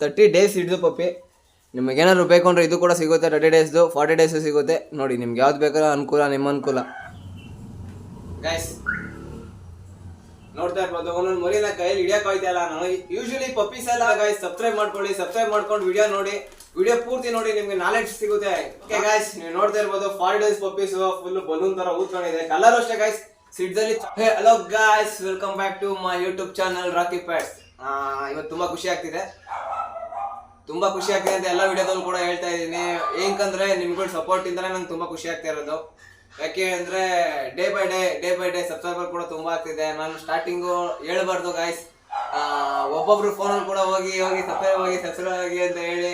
Thirty days ಹಿಡಿದು ಪಪ್ಪಿ. ನಿಮಗೆ ಏನಾದ್ರು ಬೇಕು ಅಂದರೆ ಇದು ಕೂಡ ಸಿಗುತ್ತೆ ತರ್ಟಿ ಡೇಸ್ದು ಫಾರ್ಟಿ ಡೇಸ್ ಸಿಗುತ್ತೆ. ನೋಡಿ, ನಿಮ್ಗೆ ಯಾವ್ದು ಬೇಕಾದ್ರೂ ಅನುಕೂಲ, ನಿಮ್ಮ ಅನುಕೂಲ. ಗೈಸ್ ನೋಡ್ತಾ ಇರ್ಬೋದು, ಒಂದೊಂದು ಮರಿನ ಕೈಯಲ್ಲಿ ಹಿಡಿಯಕ್ ಇಲ್ಲ ನಾನು. ಯೂಶಲಿ ಪಪ್ಪೀಸ್ ಎಲ್ಲ ಗೈಸ್ ಸಬ್ಸ್ಕ್ರೈಬ್ ಮಾಡ್ಕೊಳ್ಳಿ ಸಬ್ಸ್ಕ್ರೈಬ್ ಮಾಡ್ಕೊಂಡು ವಿಡಿಯೋ ನೋಡಿ. ವಿಡಿಯೋ ಪೂರ್ತಿ ನೋಡಿ, ನಿಮ್ಗೆ ನಾಲೆಡ್ಜ್ ಸಿಗುತ್ತೆ. ಓಕೆ ಗೈಸ್ ನೀವು ನೋಡ್ತಾ ಇರ್ಬೋದು forty days puppies full balloon ತರ ಊದ್ಕೊಂಡಿದೆ. ಕಲರ್ ಅಷ್ಟೇ guys ಸಿಡ್ದಲ್ಲಿ hello guys welcome back to my YouTube channel Rocky pets ಇವತ್ತು ತುಂಬಾ ಖುಷಿ ಆಗ್ತಿದೆ. ತುಂಬಾ ಖುಷಿ ಆಗ್ತಿದೆ ಅಂತ ಎಲ್ಲ ವಿಡಿಯೋದಲ್ಲೂ ಕೂಡ ಹೇಳ್ತಾ ಇದ್ದೀನಿ. ಏನ್ಕಂದ್ರೆ ನಿಮ್ಗಳ ಸಪೋರ್ಟ್ ಇಂದಾನೆ ನಂಗೆ ತುಂಬಾ ಖುಷಿ ಆಗ್ತಾ ಇರೋದು. ಯಾಕೆ ಅಂದ್ರೆ day by day day by day subscriber ಕೂಡ ತುಂಬಾ ಆಗ್ತಿದೆ. ನಾನು ಸ್ಟಾರ್ಟಿಂಗು ಹೇಳ್ಬಾರ್ದು ಗಾಯ್ಸ್ ಒಬ್ಬೊಬ್ರು ಫೋನಲ್ಲಿ ಕೂಡ ಹೋಗಿ ಹೋಗಿ ಸಬ್ಸ್ಕ್ರೈಬ್ ಆಗಿ ಸಬ್ಸ್ಕ್ರೈಬ್ ಆಗಿ ಅಂತ ಹೇಳಿ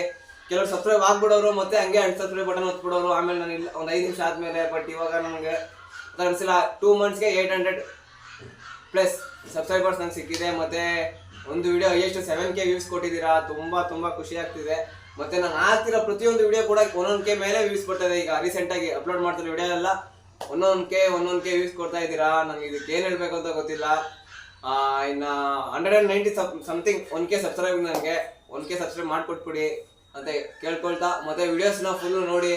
ಕೆಲವರು ಸಬ್ಸ್ಕ್ರೈಬ್ ಆಗ್ಬಿಡೋರು ಮತ್ತೆ ಹಂಗೆ ಅನ್ಸಬ್ಸ್ಕ್ರೈಬ್ ಬಟನ್ ಹೊತ್ಬಿಡೋರು ಆಮೇಲೆ ನಾನು ಇಲ್ಲ ಒಂದು ಐದು ನಿಮಿಷ ಆದ್ಮೇಲೆ ಬಟ್ ಇವಾಗ ನನಗೆ ಅನ್ಸಿಲ್ಲ. ಟೂ ಮಂತ್ಸ್ಗೆ ಏಟ್ ಹಂಡ್ರೆಡ್ ಪ್ಲಸ್ ಸಬ್ಸ್ಕ್ರೈಬರ್ಸ್ ನಂಗೆ ಸಿಕ್ಕಿದೆ. ಮತ್ತೆ ಒಂದು ವಿಡಿಯೋ ಎಷ್ಟು ಸೆವೆನ್ ಕೆ ವ್ಯೂಸ್ ಕೊಟ್ಟಿದ್ದೀರಾ? ತುಂಬಾ ತುಂಬಾ ಖುಷಿ ಆಗ್ತಿದೆ. ಮತ್ತೆ ನಾನು ಹಾಕ್ತಿರೋ ಪ್ರತಿಯೊಂದು ವಿಡಿಯೋ ಕೂಡ ಒಂದೊಂದು ಕೆ ಮೇಲೆ ವ್ಯೂಸ್ ಬರ್ತಾ ಈಗ ರೀಸೆಂಟ್ ಆಗಿ ಅಪ್ಲೋಡ್ ಮಾಡ್ತಿರೋ ವಿಡಿಯೋ ಎಲ್ಲ ಒಂದೊಂದು ಕೆ ಒಂದೊಂದು ಕೆ ವ್ಯೂಸ್ ಕೊಡ್ತಾ ಇದ್ದೀರಾ? ನನಗೆ ಇದಕ್ಕೆ ಏನು ಹೇಳಬೇಕು ಅಂತ ಗೊತ್ತಿಲ್ಲ. ಇನ್ನು hundred and ninety something one K subscribe ನನಗೆ ಒನ್ ಕೆ ಸಬ್ಸ್ಕ್ರೈಬ್ ಮಾಡಿಕೊಟ್ಬಿಡಿ ಅಂತ ಕೇಳ್ಕೊಳ್ತಾ, ಮತ್ತೆ ವಿಡಿಯೋಸ್ನ ಫುಲ್ಲು ನೋಡಿ.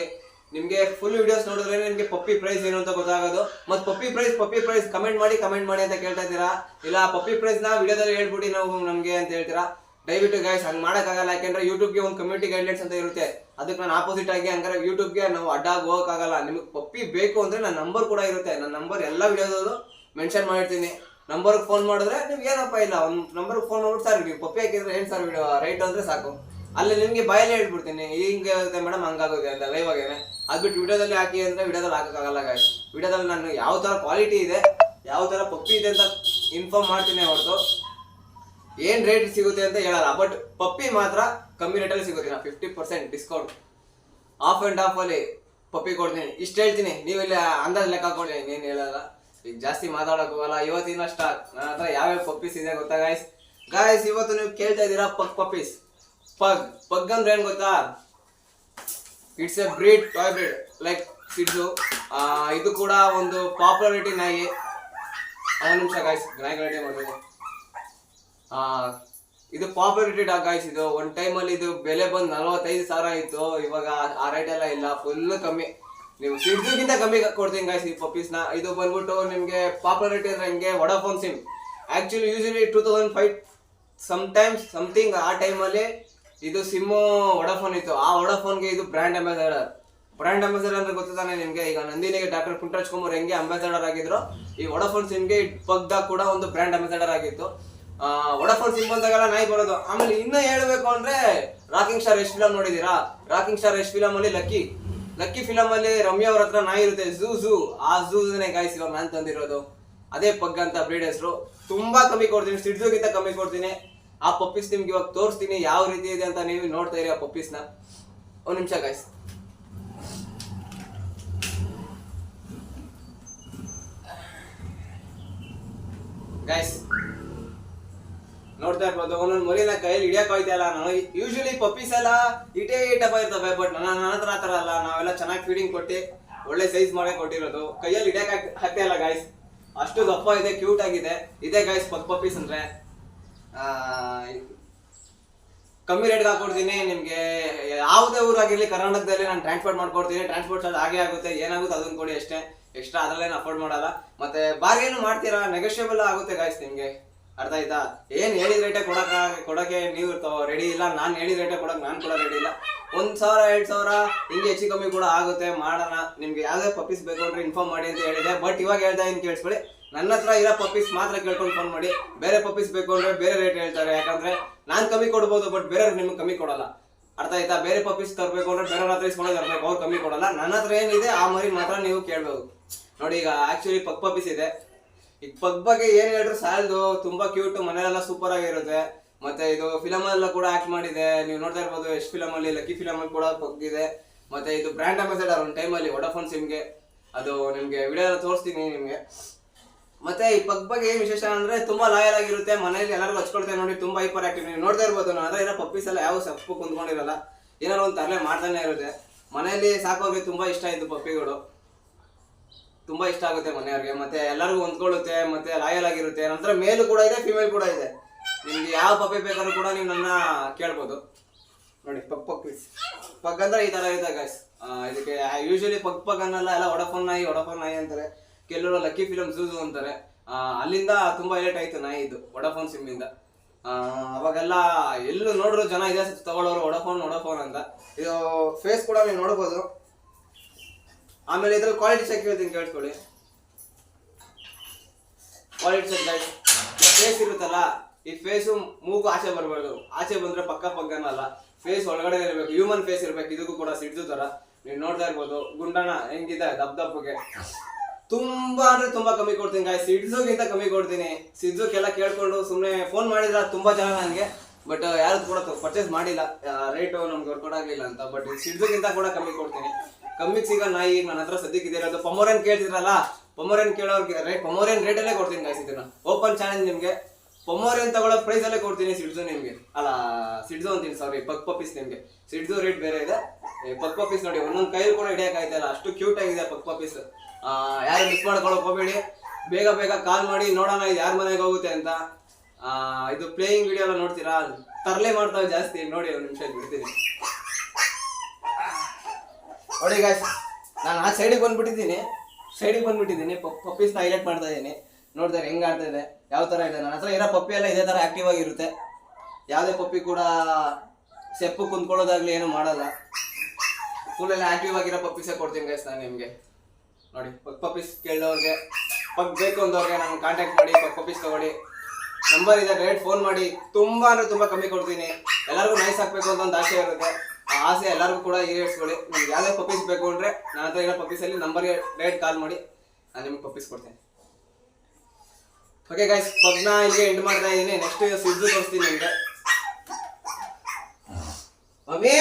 ನಿಮಗೆ ಫುಲ್ ವಿಡಿಯೋಸ್ ನೋಡಿದ್ರೆ ನಿಮಗೆ ಪಪ್ಪಿ ಪ್ರೈಸ್ ಏನು ಅಂತ ಗೊತ್ತಾಗೋದು. ಮತ್ತೆ puppy price puppy price comment ಮಾಡಿ ಕಮೆಂಟ್ ಮಾಡಿ ಅಂತ ಕೇಳ್ತಾ ಇದ್ದೀರಾ? ಇಲ್ಲ ಪಪ್ಪಿ ಪ್ರೈಸ್ನ ವಿಡಿಯೋದಲ್ಲಿ ಹೇಳ್ಬಿಡಿ ನಾವು ನಮಗೆ ಅಂತ ಹೇಳ್ತೀರಾ? ದಯವಿಟ್ಟು ಗೈಸ್ ಹಂಗೆ ಮಾಡೋಕ್ಕಾಗಲ್ಲ. ಯಾಕೆಂದ್ರೆ ಯೂಟ್ಯೂಬ್ಗೆ ಒಂದು ಕಮ್ಯುನಿಟಿ ಗೈಡ್ಲೈನ್ಸ್ ಅಂತ ಇರುತ್ತೆ. ಅದಕ್ಕೆ ನಾನು ಆಪೋಸಿಟ್ ಆಗಿ ಹಂಗಾರೆ ಯೂಟ್ಯೂಬ್ಗೆ ನಾವು ಅಡ್ಡಾಗಿ ಹೋಗೋಕ್ಕಾಗಲ್ಲ. ನಿಮಗೆ ಪಪ್ಪಿ ಬೇಕು ಅಂದರೆ ನನ್ನ ನಂಬರ್ ಕೂಡ ಇರುತ್ತೆ. ನನ್ನ ನಂಬರ್ ಎಲ್ಲ ವಿಡಿಯೋದಲ್ಲೂ ಮೆನ್ಷನ್ ಮಾಡಿರ್ತೀನಿ. ನಂಬರ್ಗೆ ಫೋನ್ ಮಾಡಿದ್ರೆ ನೀವು ಏನಪ್ಪ ಇಲ್ಲ? ಒಂದು ನಂಬರ್ಗೆ ಫೋನ್ ಮಾಡ್ಬಿಟ್ಟು ಸರ್, ನೀವು ಪಪ್ಪಿ ಹಾಕಿದ್ರೆ ಏನು ಸರ್ ವಿಡಿಯೋ ರೈಟ್ ಅಂದರೆ ಸಾಕು. ಅಲ್ಲಿ ನಿಮಗೆ ಬಯಲು ಹೇಳ್ಬಿಡ್ತೀನಿ. ಹಿಂಗೆ ಮೇಡಮ್ ಹಂಗಾಗುತ್ತೆ ಅಂತ ಲೈವ್ ಆಗೇನೆ ಅದ್ಬಿಟ್ಟು ವಿಡಿಯೋದಲ್ಲಿ ಹಾಕಿ ಅಂದರೆ ವಿಡಿಯೋದಲ್ಲಿ ಹಾಕೋಕ್ಕಾಗಲ್ಲ ಗಾಯ್ಸ್ ವಿಡಿಯೋದಲ್ಲಿ ನಾನು ಯಾವ ಥರ ಕ್ವಾಲಿಟಿ ಇದೆ, ಯಾವ ಥರ ಪಪ್ಪಿ ಇದೆ ಅಂತ ಇನ್ಫಾರ್ಮ್ ಮಾಡ್ತೀನಿ ಹೊರತು. ಏನು ರೇಟ್ ಸಿಗುತ್ತೆ ಅಂತ ಹೇಳಲ್ಲ ಬಟ್ ಪಪ್ಪಿ ಮಾತ್ರ ಕಮ್ಮಿ ರೇಟಲ್ಲಿ ಸಿಗುತ್ತೆ. ನಾ fifty percent discount off and ಆಫಲ್ಲಿ puppy ಕೊಡ್ತೀನಿ. ಇಷ್ಟು ಹೇಳ್ತೀನಿ. ನೀವು ಇಲ್ಲಿ ಅಂದಾಜು ಲೆಕ್ಕ ಕೊಡಿ ಏನು ಹೇಳಲ್ಲ. ಈಗ ಜಾಸ್ತಿ ಮಾತಾಡಕ್ ಹೋಗಲ್ಲ. ಇವತ್ತಿನ ಸ್ಟಾಕ್ ನನ್ನ ಹತ್ರ ಯಾವ್ಯಾವ ಪಪ್ಪೀಸ್ ಇದೆ ಗೊತ್ತಾ ಗಾಯ್ಸ್ ಗಾಯ್ಸ್ ಇವತ್ತು ನೀವು ಕೇಳ್ತಾ ಇದ್ದೀರಾ ಪಪ್ ಪಪ್ಪೀಸ್ ಪಗ್ ಪಗ್ ಅಂದ್ರೆ ಏನ್ ಗೊತ್ತಾ? It's a breed toy breed like Shih Tzu ಇದು ಕೂಡ ಒಂದು ಪಾಪ್ಯುಲಾರಿಟಿ ನಾಯಿ. ಒಂದು ನಿಮಿಷ ಗಾಯ್ಸ್ ನಾಯಿಗಳೇ ಮಾಡೋದು ಇದು ಪಾಪ್ಯುಲಾರಿಟಿ ಡಾಗ್ ಗಾಯ್ಸ್ ಇದು ಒಂದ್ ಟೈಮಲ್ಲಿ ಇದು ಬೆಲೆ ಬಂದು ನಲವತ್ತೈದು ಸಾವಿರ ಇತ್ತು ಇವಾಗ ಆ ರೇಟ್ ಎಲ್ಲ ಇಲ್ಲ. ಫುಲ್ ಕಮ್ಮಿ. ನೀವು ಸಿಡ್ದುಗಿಂತ ಕಮ್ಮಿ ಕೊಡ್ತೀನಿ ಗಾಯ್ಸ್ ಈ ಪಪ್ಪೀಸ್ನ ಇದು ಬಂದ್ಬಿಟ್ಟು ನಿಮಗೆ ಪಾಪ್ಯುಲಾರಿಟಿ ಅಂದ್ರೆ ಹಿಂಗೆ? Vodafone SIM actually usually two thousand five times something ಆ ಟೈಮಲ್ಲಿ ಇದು ಸಿಮ್ಮು ವಡಾಫೋನ್ ಇತ್ತು. ಆ ವಡಾಫೋನ್ಗೆ ಇದು ಬ್ರ್ಯಾಂಡ್ ಅಂಬಾಸಡರ್ ಬ್ರ್ಯಾಂಡ್ ಅಂಬಾಸಡರ್ ಅಂದ್ರೆ ಗೊತ್ತಾನೆ ನಿಮಗೆ? ಈಗ ನಂದಿನಿಗೆ ಡಾಕ್ಟರ್ ಪುಂಟರಾಜ್ ಕುಮಾರ್ ಹೆಂಗೆ ಅಂಬಾಸಡರ್ ಆಗಿದ್ರು, ಈ ವಡಾಫೋನ್ ಸಿಮ್ಗೆ ಪಗ್ದಾಗ ಕೂಡ ಒಂದು ಬ್ರ್ಯಾಂಡ್ ಅಂಬಾಸಡರ್ ಆಗಿತ್ತು. ವಡಾಫೋನ್ ಸಿಮ್ ಬಂದಾಗೆಲ್ಲ ನಾಯಿ ಬರೋದು. ಆಮೇಲೆ ಇನ್ನ ಹೇಳಬೇಕು ಅಂದ್ರೆ ರಾಕಿಂಗ್ ಸ್ಟಾರ್ ಎಷ್ಟ್ ಫಿಲಮ್ ನೋಡಿದೀರಾ? ರಾಕಿಂಗ್ ಸ್ಟಾರ್ ಎಷ್ಟ್ ಫಿಲಮ್ ಅಲ್ಲಿ ಲಕ್ಕಿ. ಲಕ್ಕಿ ಫಿಲಮ್ ಅಲ್ಲಿ ರಮ್ಯಾ ಅವ್ರ ಹತ್ರ ನಾಯಿ ಇರುತ್ತೆ. Zoo Zoo. ಆ ಝೂನೇ ಗಾಯ್ಸ್ ಇವಾಗ ನಾನ್ ತಂದಿರೋದು. ಅದೇ ಪಗ್ ಅಂತ ಬ್ರೀಡ್ ಹೆಸರು. ತುಂಬಾ ಕಮ್ಮಿ ಕೊಡ್ತೀನಿ. ಸಿಡ್ಜುಗಿಂತ ಕಮ್ಮಿ ಕೊಡ್ತೀನಿ. ಆ ಪಪ್ಪೀಸ್ ನಿಮ್ಗೆ ಇವಾಗ ತೋರಿಸ್ತೀನಿ ಯಾವ ರೀತಿ ಇದೆ ಅಂತ ನೀವು ನೋಡ್ತಾ ಇರಿ ಆ ಪಪ್ಪೀಸ್ನ ಒಂದ್ ನಿಮಿಷ ಗಾಯ್ಸ್ ಗೈಸ್ ನೋಡ್ತಾ ಇರ್ಬೋದು, ಒಂದೊಂದು ಮರಿನ ಕೈಯಲ್ಲಿ ಹಿಡಿಯಕ್ ಹೋಯ್ತಲ್ಲ ನಾನು ಯೂಶಲಿ ಪಪ್ಪೀಸ್ ಎಲ್ಲ ಇಟೇ ಇಟಪ್ಪ ಇರ್ತವೆ ಬಟ್ ನನ್ನ ನನ್ನ ಹತ್ರ ಆ ಅಲ್ಲ. ನಾವೆಲ್ಲ ಚೆನ್ನಾಗಿ ಫೀಡಿಂಗ್ ಕೊಟ್ಟು, ಒಳ್ಳೆ ಸೈಜ್ ಮಾಡೇ ಕೊಟ್ಟಿರೋದು. ಕೈಯಲ್ಲಿ ಹಿಡಿಯಕ್ ಆಗ್- ಆಗ್ತಾ ಇಲ್ಲ ಗಾಯ್ಸ್ ಅಷ್ಟು ದಪ್ಪ ಇದೆ ಕ್ಯೂಟ್ ಆಗಿದೆ. ಇದೇ ಗಾಯ್ಸ್ ಪಕ್ ಪಪ್ಪೀಸ್ ಅಂದ್ರೆ. ಕಮ್ಮಿ ರೇಟ್ಗೆ ಹಾಕೊಡ್ತೀನಿ, ನಿಮಗೆ ಯಾವುದೇ ಊರಾಗಿರಲಿ, ಕರ್ನಾಟಕದಲ್ಲಿ ನಾನು ಟ್ರಾನ್ಸ್ಪೋರ್ಟ್ ಮಾಡ್ಕೊಡ್ತೀನಿ ಟ್ರಾನ್ಸ್ಪೋರ್ಟ್ ಚಾರ್ಜ್ ಹಾಗೆ ಆಗುತ್ತೆ, ಏನಾಗುತ್ತೆ ಅದನ್ನ ಕೊಡಿ ಅಷ್ಟೇ. ಎಕ್ಸ್ಟ್ರಾ ಅದರಲ್ಲೇನು ಅಫೋರ್ಡ್ ಮಾಡಲ್ಲ. ಮತ್ತೆ ಬಾರ್ಗೇನು ಮಾಡ್ತೀರಾ? ನೆಗೋಷಿಯಬಲ್ ಆಗುತ್ತೆ ಗಾಯ್ಸ್ ನಿಮಗೆ. ಅರ್ಥ ಆಯ್ತಾ? ಏನು ಹೇಳಿದ ರೇಟೇ ಕೊಡಕ, ಕೊಡಕ್ಕೆ ನೀವು ರೆಡಿ ಇಲ್ಲ. ನಾನು ಹೇಳಿದ ರೇಟೇ ಕೊಡೋಕೆ ನಾನು ಕೂಡ ರೆಡಿ ಇಲ್ಲ. ಒಂದು ಸಾವಿರ, ಎರಡು ಸಾವಿರ, ಹಿಂಗೆ ಹೆಚ್ಚು ಕಮ್ಮಿ ಕೂಡ ಆಗುತ್ತೆ, ಮಾಡೋಣ. ನಿಮ್ಗೆ ಯಾವುದೇ ಪಪ್ಪೀಸ್ ಬೇಕು ಅಂದರೆ ಇನ್ಫಾರ್ಮ್ ಮಾಡಿ ಅಂತ ಹೇಳಿದೆ. ಬಟ್ ಇವಾಗ ಹೇಳ್ತಾ ಇದ್ದೀನಿ ಕೇಳಿಸ್ಕೊಳ್ಳಿ? ನನ್ನ ಹತ್ರ ಇರೋ ಪಪ್ಪೀಸ್ ಮಾತ್ರ ಕೇಳ್ಕೊಂಡು ಫೋನ್ ಮಾಡಿ. ಬೇರೆ ಪಪ್ಪೀಸ್ ಬೇಕು ಅಂದ್ರೆ ಬೇರೆ ರೇಟ್ ಹೇಳ್ತಾರೆ. ಯಾಕಂದ್ರೆ ನಾನು ಕಮ್ಮಿ ಕೊಡ್ಬೋದು ಬಟ್ ಬೇರೆ ನಿಮ್ಗೆ ಕಮ್ಮಿ ಕೊಡಲ್ಲ. ಅರ್ಥ ಆಯ್ತಾ? ಬೇರೆ ಪಪ್ಪೀಸ್ ತರಬೇಕು ಅಂದ್ರೆ ಬೇರೆ ರಾತ್ರಿ ಇಸ್ಕೊಂಡು ತರಬೇಕು. ಅವ್ರು ಕಮ್ಮಿ ಕೊಡಲ್ಲ. ನನ್ನ ಹತ್ರ ಏನಿದೆ, ಆ ಮರಿ ಮಾತ್ರ ನೀವು ಕೇಳ್ಬೋದು. ನೋಡಿ, ಈಗ ಆಕ್ಚುಲಿ ಪಗ್ ಪಪ್ಪೀಸ್ ಇದೆ. ಈಗ ಪಗ್ ಬಗ್ಗೆ ಏನ್ ಹೇಳಿದ್ರು ಸಾಲದು? ತುಂಬಾ ಕ್ಯೂಟ್ ಮನೆಯಲ್ಲೆಲ್ಲ ಸೂಪರ್ ಆಗಿರುತ್ತೆ. ಮತ್ತೆ ಇದು ಫಿಲಮ್ ಎಲ್ಲ ಕೂಡ ಆಕ್ಟ್ ಮಾಡಿದೆ. ನೀವು ನೋಡ್ತಾ ಇರ್ಬೋದು ಎಷ್ಟು ಫಿಲಮ್ ಅಲ್ಲಿ, ಲಕ್ಕಿ ಫಿಲಮ್ ಅಲ್ಲಿ ಕೂಡ ಪಗ್ ಇದೆ. ಮತ್ತೆ ಇದು ಬ್ರ್ಯಾಂಡ್ ಅಂಬಾಸಡರ್ ಒಂದು ಟೈಮಲ್ಲಿ ವಡಾಫೋನ್ ಸಿಮ್ಗೆ ಅದು ನಿಮ್ಗೆ ವಿಡಿಯೋ ಎಲ್ಲ ತೋರಿಸ್ತೀನಿ ನಿಮ್ಗೆ. ಮತ್ತೆ ಈ ಪಗ್ ಬಗ್ಗೆ ಏನ್ ವಿಶೇಷ ಅಂದ್ರೆ ತುಂಬಾ ಲಾಯಲ್ ಆಗಿರುತ್ತೆ, ಮನೆಯಲ್ಲಿ ಎಲ್ಲರಿಗೂ ಹಚ್ಕೊಳ್ತಾರೆ ನೋಡಿ, ತುಂಬಾ ಹೈಪರ್ ಆಕ್ಟಿವ್ ನೀವು ನೋಡ್ತಾ ಇರ್ಬೋದು, ನಾನು ಅಂದ್ರೆ ಇರೋ ಪಪ್ಪೀಸ್ ಎಲ್ಲ ಯಾವ ಸಪ್ಪು ಕುಂದ್ಕೊಂಡಿರಲ್ಲ ಏನಾರು ಒಂದು ತರಲೆ ಮಾಡ್ತಾನೆ ಇರುತ್ತೆ. ಮನೆಯಲ್ಲಿ ಸಾಕೋರಿಗೆ ತುಂಬಾ ಇಷ್ಟ ಇದ್ದು ಪಪ್ಪಿಗಳು ತುಂಬಾ ಇಷ್ಟ ಆಗುತ್ತೆ ಮನೆಯವ್ರಿಗೆ. ಮತ್ತೆ ಎಲ್ಲರಿಗೂ ಹೊಂದ್ಕೊಳ್ಳುತ್ತೆ, ಮತ್ತೆ ಲಾಯಲ್ ಆಗಿರುತ್ತೆ. ನಂತರ ಮೇಲು ಕೂಡ ಇದೆ ಫಿಮೇಲ್ ಕೂಡ ಇದೆ. ನಿಮ್ಗೆ ಯಾವ ಪಪ್ಪಿ ಬೇಕಾದ್ರೂ ಕೂಡ ನೀವು ನನ್ನ ಕೇಳ್ಬೋದು. ನೋಡಿ ಪಗ್ ಪಪ್ಪೀಸ್ ಪಗ್ ಅಂದ್ರೆ ಈ ತರ ಇದೆ ಗಾಯ್ಸ್ ಇದಕ್ಕೆ ಯೂಶಲಿ ಪಗ್ ಪಗ್ ಅನ್ನಲ್ಲ, ಎಲ್ಲ ಒಡಫೋನ್ ನಾಯಿ ಒಡಫೋನ್ ನಾಯಿ ಅಂತಾರೆ. ಕೆಲವರು ಲಕ್ಕಿ ಫಿಲಮ್ ಝೂಝು ಅಂತಾರೆ. ಅಲ್ಲಿಂದ ತುಂಬಾ ಲೇಟ್ ಆಯ್ತು ನಾಯಿ ಇದು ವಡಾಫೋನ್ ಸಿಮ್ ಇಂದ. ಅವಾಗೆಲ್ಲ ಎಲ್ಲೂ ನೋಡ್ರು ಜನ ಇದೆ ತಗೊಳ್ಳೋರು ವಡಾಫೋನ್ ವಡಾಫೋನ್ ಅಂತ. ಇದು ಫೇಸ್ ಕೂಡ ನೀವು ನೋಡ್ಬೋದು. ಆಮೇಲೆ ಇದ್ರಲ್ಲಿ ಕ್ವಾಲಿಟಿ ಚೆಕ್ ಹೇಳ್ತೀನಿ ಕೇಳಿಸ್ಕೊಳ್ಳಿ ಕ್ವಾಲಿಟಿ ಚೆಕ್ ಫೇಸ್ ಇರುತ್ತಲ್ಲ, ಈ ಫೇಸು ಮೂಗು ಆಚೆ ಬರಬಾರ್ದು. ಆಚೆ ಬಂದ್ರೆ ಪಕ್ಕ ಪಕ್ಕನಲ್ಲ ಫೇಸ್ ಒಳಗಡೆ ಇರಬೇಕು ಹ್ಯೂಮನ್ ಫೇಸ್ ಇರ್ಬೇಕು. ಇದಕ್ಕೂ ಕೂಡ ಸಿಡ್ದು ತರ. ನೀವು ನೋಡ್ತಾ ಇರ್ಬೋದು. ಗುಂಡಣ ಹೆಂಗಿದೆ ದಪ್ಪ ದಪ್ಪಗೆ ತುಂಬಾ ಅಂದ್ರೆ ತುಂಬಾ ಕಮ್ಮಿ ಕೊಡ್ತೀನಿ ಗಾಯ್ ಸಿಡ್ಜುಗಿಂತ ಕಮ್ಮಿ ಕೊಡ್ತೀನಿ. ಸಿಡ್ಜುಕ್ಕೆಲ್ಲ ಕೇಳ್ಕೊಂಡು ಸುಮ್ಮನೆ ಫೋನ್ ಮಾಡಿದ್ರ ತುಂಬಾ ಜನ ನನಗೆ. ಬಟ್ ಯಾರು ಕೂಡ ಪರ್ಚೇಸ್ ಮಾಡಿಲ್ಲ. ರೇಟು ನಮ್ಗೆ ಕೊಡಾಗ್ಲಿಲ್ಲ ಅಂತ. ಬಟ್ ಸಿಡ್ಜುಗಿಂತ ಕೂಡ ಕಮ್ಮಿ ಕೊಡ್ತೀನಿ. ಕಮ್ಮಿ ಸಿಗೋ ನಾಯಿ ಈಗ ನನ್ನ ಹತ್ರ ಸದ್ಯಕ್ಕೆ ಇದಿರೋದು ಪಮೋರೇನ್ ಕೇಳ್ತಿದ್ರಲ್ಲ? ಪಮೋರೇನ್ ಕೇಳೋರ್ಗೆ ರೇಟ್ ಅಲ್ಲೇ ರೇಟಲ್ಲೇ ಕೊಡ್ತೀನಿ ಗಾಯ್ಸ್ ಇದನ್ನ. ಓಪನ್ ಚಾಲೆಂಜ್ ನಿಮಗೆ. ಪಮೋರೇನ್ ತಗೊಳ್ಳೋ ಪ್ರೈಸ್ ಅಲ್ಲೇ ಕೊಡ್ತೀನಿ ಸಿಡ್ಜು ನಿಮಗೆ. ಅಲ್ಲ ಸಿಡ್ಜು ಅಂತೀನಿ ಸಾರಿ ಪಕ್ ಪಪ್ಪೀಸ್ ನಿಮಗೆ. ಸಿಡ್ಜು ರೇಟ್ ಬೇರೆ ಇದೆ. ಪಕ್ ಪಪ್ಪೀಸ್ ನೋಡಿ, ಒಂದೊಂದು ಕೈಲಿ ಕೂಡ ಹಿಡಿಯೋಕ್ಕಾಯ್ತಲ್ಲ ಅಷ್ಟು ಕ್ಯೂಟ್ ಆಗಿದೆ ಪಕ್ ಪಪ್ಪೀಸ್ ಯಾರು ಮಿಸ್ ಮಾಡ್ಕೊಳಕ್ ಹೋಗ್ಬೇಡಿ. ಬೇಗ ಬೇಗ ಕಾಲ್ ಮಾಡಿ ನೋಡೋಣ ಇದು ಯಾರ ಮನೆಗೆ ಹೋಗುತ್ತೆ ಅಂತ. ಇದು ಪ್ಲೇಯಿಂಗ್ ವಿಡಿಯೋ ಎಲ್ಲ ನೋಡ್ತೀರಾ? ತರಲೆ ಮಾಡ್ತಾವೆ ಜಾಸ್ತಿ. ನೋಡಿ ಒಂದು ನಿಮಿಷ ಬಿಡ್ತೀನಿ. ನೋಡಿ ಗಾಯ್ಸ್ ನಾನು ಆ ಸೈಡಿಗೆ ಬಂದ್ಬಿಟ್ಟಿದ್ದೀನಿ. ಸೈಡಿಗೆ ಬಂದ್ಬಿಟ್ಟಿದ್ದೀನಿ. ಪಪ್ಪೀಸ್ನ ಹೈಲೈಟ್ ಮಾಡ್ತಾ ಇದ್ದೀನಿ. ನೋಡ್ತಾರೆ ಹೆಂಗ್ ಆಡ್ತಾ ಇದೆ, ಯಾವ ಥರ ಇದೆ. ನನ್ನ ಹತ್ರ ಇರೋ ಪಪ್ಪಿ ಎಲ್ಲ ಇದೇ ಥರ ಆಕ್ಟಿವ್ ಆಗಿರುತ್ತೆ. ಯಾವುದೇ ಪಪ್ಪಿ ಕೂಡ ಸೆಪ್ಪು ಕುಂತ್ಕೊಳ್ಳೋದಾಗ್ಲಿ ಏನು ಮಾಡಲ್ಲ. ಸ್ಕೂಲಲ್ಲಿ ಆಕ್ಟಿವ್ ಆಗಿರೋ ಪಪ್ಪೀಸೇ ಕೊಡ್ತೀನಿ ಗೈಸ್ ನಾನು ನಿಮಗೆ. ನೋಡಿ, ಪಗ್ ಪಪ್ಪೀಸ್ ಕೇಳೋರಿಗೆ, ಪಗ್ ಬೇಕು ಅಂದವ್ರಿಗೆ ನಾನು ಕಾಂಟ್ಯಾಕ್ಟ್ ಮಾಡಿ ಪಕ್ ಪಪ್ಪೀಸ್ ತಗೊಳ್ಳಿ. ನಂಬರ್ ಇದೆ ಡೈರೆಕ್ಟ್ ಫೋನ್ ಮಾಡಿ. ತುಂಬ ಅಂದರೆ ತುಂಬ ಕಮ್ಮಿ ಕೊಡ್ತೀನಿ. ಎಲ್ಲರಿಗೂ ನೈಸ್ ಹಾಕಬೇಕು ಅಂತ ಒಂದು ಆಸೆ ಇರುತ್ತೆ. ಆ ಆಸೆ ಎಲ್ಲರಿಗೂ ಕೂಡ ಈಡೇರಿಸ್ಕೊಳ್ಳಿ. ನಿಮ್ಗೆ ಯಾವುದೇ ಪಪ್ಪೀಸ್ ಬೇಕು ಅಂದ್ರೆ ನಾನು ಹತ್ರ ಇರೋ ಪಪ್ಪೀಸಲ್ಲಿ ನಂಬರ್ಗೆ ಡೈರೆಕ್ಟ್ ಕಾಲ್ ಮಾಡಿ, ನಾನು ನಿಮ್ಗೆ ಪಪ್ಪೀಸ್ ಕೊಡ್ತೀನಿ. ಓಕೆ ಗಾಯ್ಸ್ ಪಗ್ನ ಇಲ್ಲಿಗೆ ಎಂಡ್ ಮಾಡ್ತಾ ಇದ್ದೀನಿ. ನೆಕ್ಸ್ಟ್ ಸಿದ್ದು ತೋರಿಸ್ತೀನಿ ನಿಮಗೆ. ಮಮ್ಮಿ!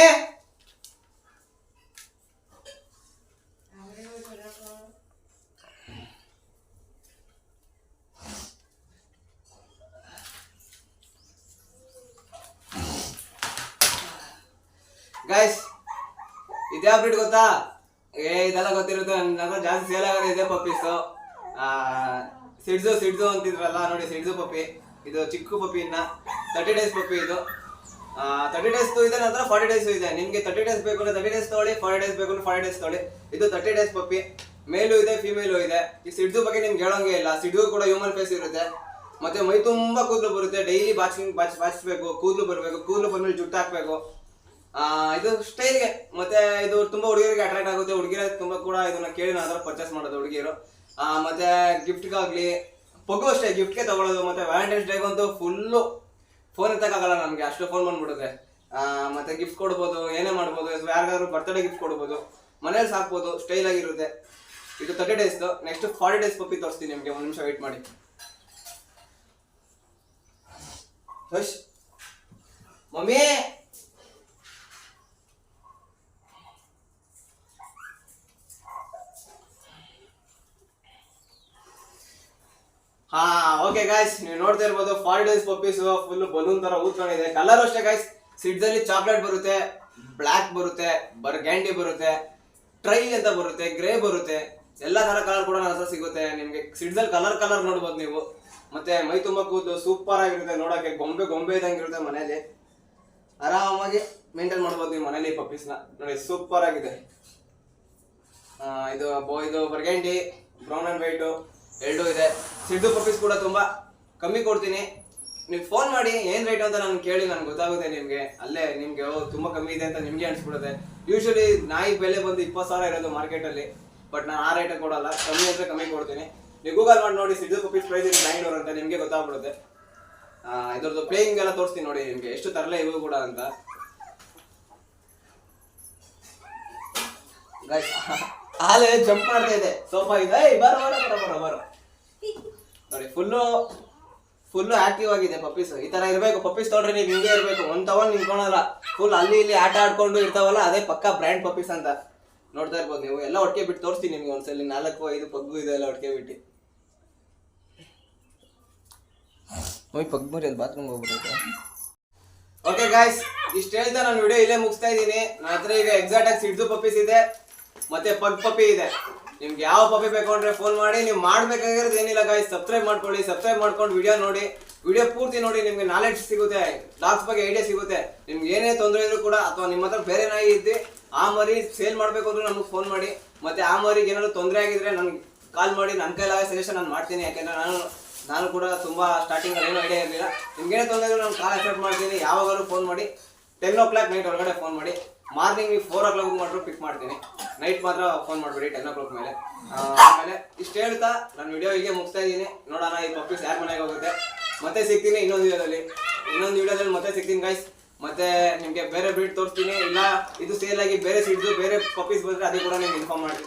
ಗೈಸ್ ಇದ್ಯಾವ ಬ್ರೀಡ್ ಗೊತ್ತಾ? ಏ, ಇದೆಲ್ಲ ಗೊತ್ತಿರುತ್ತೆ ನನ್ನ ಜಾಸ್ತಿ ಸೇಲ್ ಆಗೋದು ಇದೆ ಪಪ್ಪೀಸು ಸಿಡ್ಸು ಸಿಡ್ಸು ಅಂತಿದ್ರಲ್ಲ, ನೋಡಿ ಸಿಡ್ಸು ಪಪ್ಪಿ ಇದು ಚಿಕ್ಕ ಪಪ್ಪಿ ಇನ್ನ ತರ್ಟಿ ಡೇಸ್ ಪಪ್ಪಿ ಇದು. ತರ್ಟಿ ಡೇಸ್ ಇದೆ, ನಂತರ ಫಾರ್ಟಿ ಡೇಸ್ ಇದೆ. ನಿಮಗೆ ತರ್ಟಿ ಡೇಸ್ ಬೇಕು ಅಂದ್ರೆ ತರ್ಟಿ ಡೇಸ್ ತಗೊಳ್ಳಿ ಫಾರ್ಟಿ ಡೇಸ್ ಬೇಕು ಫಾರ್ಟಿ ಡೇಸ್ ತಗೊಳ್ಳಿ. ಇದು ತರ್ಟಿ ಡೇಸ್ ಪಪ್ಪಿ ಮೇಲು ಇದೆ ಫಿಮೇಲು ಇದೆ. ಈ ಸಿಡ್ಸು ಬಗ್ಗೆ ನಿಮ್ಗೆ ಹೇಳೋಂಗೆ ಇಲ್ಲ. ಸಿಡ್ದು ಕೂಡ ಹ್ಯೂಮನ್ ಫೇಸ್ ಇರುತ್ತೆ. ಮತ್ತೆ ಮೈ ತುಂಬಾ ಕೂದಲು ಬರುತ್ತೆ. ಡೈಲಿ ಬಾಚಿಂಗ್ ಬಾಚ್ ಬಾಚಿಸ್ಬೇಕು ಕೂದಲು ಬರಬೇಕು, ಕೂದಲು ಬಂದ್ಮೇಲೆ ಜುಟ್ಟು ಹಾಕ್ಬೇಕು. ಇದು ಸ್ಟೈಲ್ಗೆ, ಮತ್ತೆ ಇದು ತುಂಬಾ ಹುಡುಗಿಯರಿಗೆ ಅಟ್ರಾಕ್ಟ್ ಆಗುತ್ತೆ. ಹುಡುಗಿರ ತುಂಬಾ ಕೂಡ ಇದನ್ನ ಕೇಳಿ ಅದರ ಪರ್ಚೇಸ್ ಮಾಡೋದು ಹುಡುಗಿಯರು. ಮತ್ತೆ ಗಿಫ್ಟ್ಗಾಗ್ಲಿ ಪಗು ಅಷ್ಟೇ ಗಿಫ್ಟ್ಗೆ ತಗೊಳ್ಳೋದು, ಮತ್ತೆ ವ್ಯಾಲೆಂಟೈನ್ಸ್ ಡೇಗಂತೂ ಫುಲ್ಲು ಫೋನ್ ಎತ್ತಕ್ಕಾಗಲ್ಲ ನಮಗೆ ಅಷ್ಟು ಫೋನ್ ಬಂದ್ಬಿಡುತ್ತೆ. ಮತ್ತೆ ಗಿಫ್ಟ್ ಕೊಡ್ಬೋದು, ಏನೇ ಮಾಡ್ಬೋದು ಯಾರಿಗಾದ್ರೂ ಬರ್ತ್ಡೇ ಗಿಫ್ಟ್ ಕೊಡ್ಬೋದು, ಮನೇಲಿ ಸಾಕ್ಬೋದು ಸ್ಟೈಲ್ ಆಗಿರುತ್ತೆ. ಇದು ತರ್ಟಿ ಡೇಸ್ದು ನೆಕ್ಸ್ಟ್ ಫಾರ್ಟಿ ಡೇಸ್ ಪಪ್ಪಿ ತೋರಿಸ್ತೀನಿ ನಿಮಗೆ, ಒಂದು ನಿಮಿಷ ವೆಯ್ಟ್ ಮಾಡಿ. ಮಮ್ಮಿ! ಓಕೆ ಗಾಯ್ಸ್ ನೀವು ನೋಡ್ತಾ ಇರ್ಬೋದು four days puppies full balloon ತರ ಊದ್ಕೊಂಡಿದೆ. ಕಲರ್ ಅಷ್ಟೇ ಗಾಯ್ಸ್ ಸಿಡ್ಸ್ ಅಲ್ಲಿ ಚಾಕ್ಲೇಟ್ ಬರುತ್ತೆ ಬ್ಲ್ಯಾಕ್ ಬರುತ್ತೆ ಬರ್ಗ್ಯಾಂಡಿ ಬರುತ್ತೆ ಟ್ರೈ ಅಂತ ಬರುತ್ತೆ ಗ್ರೇ ಬರುತ್ತೆ. ಎಲ್ಲ ತರ ಕಲರ್ ಕೂಡ ನನ್ನ ಸಿಗುತ್ತೆ. ನಿಮ್ಗೆ ಸಿಡ್ಸ್ ಅಲ್ಲಿ ಕಲರ್ ಕಲರ್ ನೋಡ್ಬೋದು ನೀವು. ಮತ್ತೆ ಮೈ ತುಂಬಾ ಕೂದಲು ಸೂಪರ್ ಆಗಿರುತ್ತೆ ನೋಡಕ್ಕೆ ಗೊಂಬೆ ಗೊಂಬೆ ಇದ್ದಂಗೆ ಇರುತ್ತೆ ಮನೇಲಿ. ಆರಾಮಾಗಿ ಮೇಂಟೈನ್ ಮಾಡ್ಬೋದು ನೀವು ಮನೇಲಿ ಪಪ್ಪೀಸ್ನ ನೋಡಿ ಸೂಪರ್ ಆಗಿದೆ. ಇದು ಇದು ಬರ್ಗ್ಯಾಂಡಿ ಬ್ರೌನ್ ಅಂಡ್ ವೈಟು ಎರಡೂ ಇದೆ. ಸಿಡ್ಡು ಪಪ್ಪೀಸ್ ಕೂಡ ತುಂಬಾ ಕಮ್ಮಿ ಕೊಡ್ತೀನಿ. ನೀವು ಫೋನ್ ಮಾಡಿ ಏನ್ ರೇಟ್ ಅಂತ ನಾನು ಕೇಳಿ, ನನ್ಗೆ ಗೊತ್ತಾಗುತ್ತೆ ನಿಮ್ಗೆ. ಅಲ್ಲೇ ನಿಮ್ಗೆ ತುಂಬಾ ಕಮ್ಮಿ ಇದೆ ಅಂತ ನಿಮ್ಗೆ ಅನ್ಸ್ಬಿಡುತ್ತೆ. ಯೂಶಲಿ ನಾಯಿ ಬೆಲೆ ಬಂದು ಇಪ್ಪತ್ತು ಸಾವಿರ ಇರೋದು ಮಾರ್ಕೆಟ್ ಅಲ್ಲಿ ಬಟ್ ನಾನು ಆ ರೇಟ್ ಕೊಡಲ್ಲ. ಕಮ್ಮಿ ಅಂದ್ರೆ ಕಮ್ಮಿ ಕೊಡ್ತೀನಿ. ನೀವು ಗೂಗಲ್ ಮಾಡಿ ನೋಡಿ ಸಿಡ್ಡು ಪಪ್ಪೀಸ್ ಪ್ರೈಸ್ ಇದೆ ನೈನ್ ಅಂತ ನಿಮ್ಗೆ ಗೊತ್ತಾಗ್ಬಿಡುತ್ತೆ. ಇದ್ರದ್ದು ಪ್ಲೇಯಿಂಗ್ ಎಲ್ಲ ತೋರಿಸ್ತೀನಿ ನೋಡಿ ನಿಮ್ಗೆ. ಎಷ್ಟು ತರಲೆ ಇವು ಕೂಡ ಅಂತ. ಹಾಲೆ ಜಂಪ್ ಮಾಡ್ತಾ ಇದೆ. ಸೋಫಾ ಇದೆ. ಬರೋ ಬರೋ ಬರೋ ಬರೋ ನೋಡಿ ಫುಲ್ಲು ಫುಲ್ಲು ಆಕ್ಟಿವ್ ಆಗಿದೆ ಪಪ್ಪೀಸ್ ಈ ತರ ಇರಬೇಕು. ಪಪ್ಪೀಸ್ ತೊಗೊಂಡ್ರೆ ನೀವು ಹಿಂಗೆ ಇರಬೇಕು. ಒಂದ್ ತಗೊಂಡ್ ನಿಂತ್ಕೊಳಲ್ಲ ಫುಲ್ ಅಲ್ಲಿ ಇಲ್ಲಿ ಆಟ ಆಡ್ಕೊಂಡು ಇರ್ತಾವಲ್ಲ, ಅದೇ ಪಕ್ಕ ಬ್ರ್ಯಾಂಡ್ ಪಪ್ಪೀಸ್ ಅಂತ. ನೋಡ್ತಾ ಇರ್ಬೋದು ನೀವು. ಎಲ್ಲ ಒಟ್ಟಿಗೆ ಬಿಟ್ಟು ತೋರಿಸ್ತೀನಿ ನಿಮ್ಗೆ ಒಂದ್ಸಲಿ. ನಾಲ್ಕು, ಐದು ಪಗ್ಗು ಇದೆ ಎಲ್ಲ ಒಟ್ಟಿಗೆ ಬಿಟ್ಟು. ಹೋಯ್ ಪಗ್ ಮರಿ ಅದು ಬಾತ್ರೂಮ್ ಹೋಗ್ಬಿಡುತ್ತೆ. ಓಕೆ ಗಾಯ್ಸ್ ಇಷ್ಟ ಹೇಳ್ತಾ ನಾನು ವಿಡಿಯೋ ಇಲ್ಲೇ ಮುಗಿಸ್ತಾ ಇದ್ದೀನಿ. ನನ್ನ ಈಗ ಎಕ್ಸಾಕ್ಟ್ ಆಗಿ ಸಿಡ್ದು ಪಪ್ಪೀಸ್ ಇದೆ. ಮತ್ತೆ ಪಗ್ ಪಪ್ಪಿ ಇದೆ. ನಿಮ್ಗೆ ಯಾವ ಪಪ್ಪಿ ಬೇಕು ಅಂದ್ರೆ ಫೋನ್ ಮಾಡಿ, ನೀವು ಮಾಡ್ಬೇಕಾಗಿರೋದು ಏನಿಲ್ಲ ಗಾಯ್ಸ್ ಸಬ್ಸ್ಕ್ರೈಬ್ ಮಾಡ್ಕೊಳ್ಳಿ ಸಬ್ಸ್ಕ್ರೈಬ್ ಮಾಡ್ಕೊಂಡು ವಿಡಿಯೋ ನೋಡಿ ವಿಡಿಯೋ ಪೂರ್ತಿ ನೋಡಿ ನಿಮ್ಗೆ ನಾಲೆಡ್ಜ್ ಸಿಗುತ್ತೆ ಡಾಗ್ಸ್ ಬಗ್ಗೆ ಐಡಿಯಾ ಸಿಗುತ್ತೆ, ನಿಮ್ಗೆ ಏನೇ ತೊಂದರೆ ಇದ್ರು ಕೂಡ ಅಥವಾ ನಿಮ್ಮ ಹತ್ರ ಬೇರೆ ನಾಯಿ ಇದ್ದು, ಆ ಮರಿ ಸೇಲ್ ಮಾಡಬೇಕು ಅಂದ್ರೆ ನಮಗೆ ಫೋನ್ ಮಾಡಿ, ಮತ್ತೆ ಆ ಮರಿಗೆ ಏನಾದ್ರು ತೊಂದರೆ ಆಗಿದ್ರೆ ನನ್ಗೆ ಕಾಲ್ ಮಾಡಿ ನನ್ನ ಕೈಲಾಗ ಸಜೆಷನ್ ನಾನು ಮಾಡ್ತೀನಿ, ಯಾಕೆಂದ್ರೆ ನಾನು ನಾನು ಕೂಡ ತುಂಬಾ ಸ್ಟಾರ್ಟಿಂಗ್ ಏನು ಐಡಿಯಾ ಇರಲಿಲ್ಲ. ನಿಮ್ಗೇನೇ ತೊಂದರೆ ನಾನು ಕಾಲ್ ಅಕ್ಸೆಪ್ಟ್ ಮಾಡ್ತೀನಿ ಯಾವಾಗಲೂ ಫೋನ್ ಮಾಡಿ ಟೆನ್ ಓ ಕ್ಲಾಕ್ ನೈಟ್ ಒಳಗಡೆ ಫೋನ್ ಮಾಡಿ. ಮಾರ್ನಿಂಗ್ ನೀವು ಫೋರ್ ಓ ಕ್ಲಾಕ್ ಮಾಡಿದ್ರು ಪಿಕ್ ಮಾಡ್ತೀನಿ. ನೈಟ್ ಮಾತ್ರ ಫೋನ್ ಮಾಡ್ಬೇಡಿ ಟೆನ್ ಓ ಕ್ಲಾಕ್ ಮೇಲೆ ಆಮೇಲೆ ಇಷ್ಟು ಹೇಳ್ತಾ ನಾನು ವಿಡಿಯೋ ಹೀಗೆ ಮುಗಿಸ್ತಾ ಇದ್ದೀನಿ. ನೋಡೋಣ ಈ ಪಪ್ಪೀಸ್ ಯಾರ ಮನೆಗೆ ಹೋಗುತ್ತೆ. ಮತ್ತೆ ಸಿಗ್ತೀನಿ ಇನ್ನೊಂದು ವಿಡಿಯೋದಲ್ಲಿ ಇನ್ನೊಂದು ವಿಡಿಯೋದಲ್ಲಿ ಮತ್ತೆ ಸಿಗ್ತೀನಿ ಗೈಸ್ ಮತ್ತೆ ನಿಮಗೆ ಬೇರೆ ಬ್ರೀಡ್ ತೋರಿಸ್ತೀನಿ. ಇಲ್ಲ, ಇದು ಸೇಲ್ ಆಗಿ ಬೇರೆ ಸಿಡ್ದು ಬೇರೆ ಪಪ್ಪೀಸ್ ಬಂದರೆ ಅದೇ ಕೂಡ ನಿಮ್ಗೆ ಇನ್ಫಾರ್ಮ್ ಮಾಡ್ತೀನಿ.